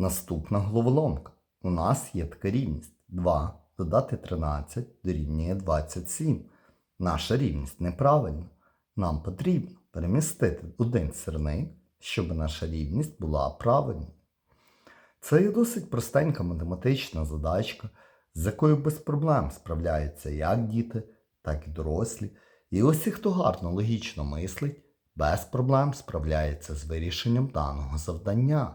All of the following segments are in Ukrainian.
Наступна головоломка. У нас є така рівність. 2 додати 13 дорівнює 27. Наша рівність неправильна. Нам потрібно перемістити один сірник, щоб наша рівність була правильною. Це є досить простенька математична задачка, з якою без проблем справляються як діти, так і дорослі. І усі, хто гарно логічно мислить, без проблем справляється з вирішенням даного завдання.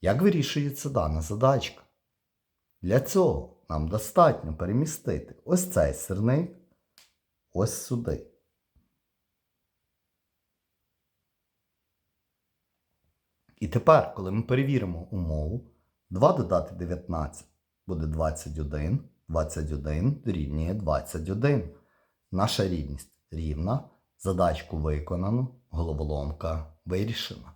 Як вирішується дана задачка? Для цього нам достатньо перемістити ось цей сирник ось сюди. І тепер, коли ми перевіримо умову, 2 додати 19 буде 21, 21 дорівнює 21. Наша рівність рівна, задачку виконано, головоломка вирішена.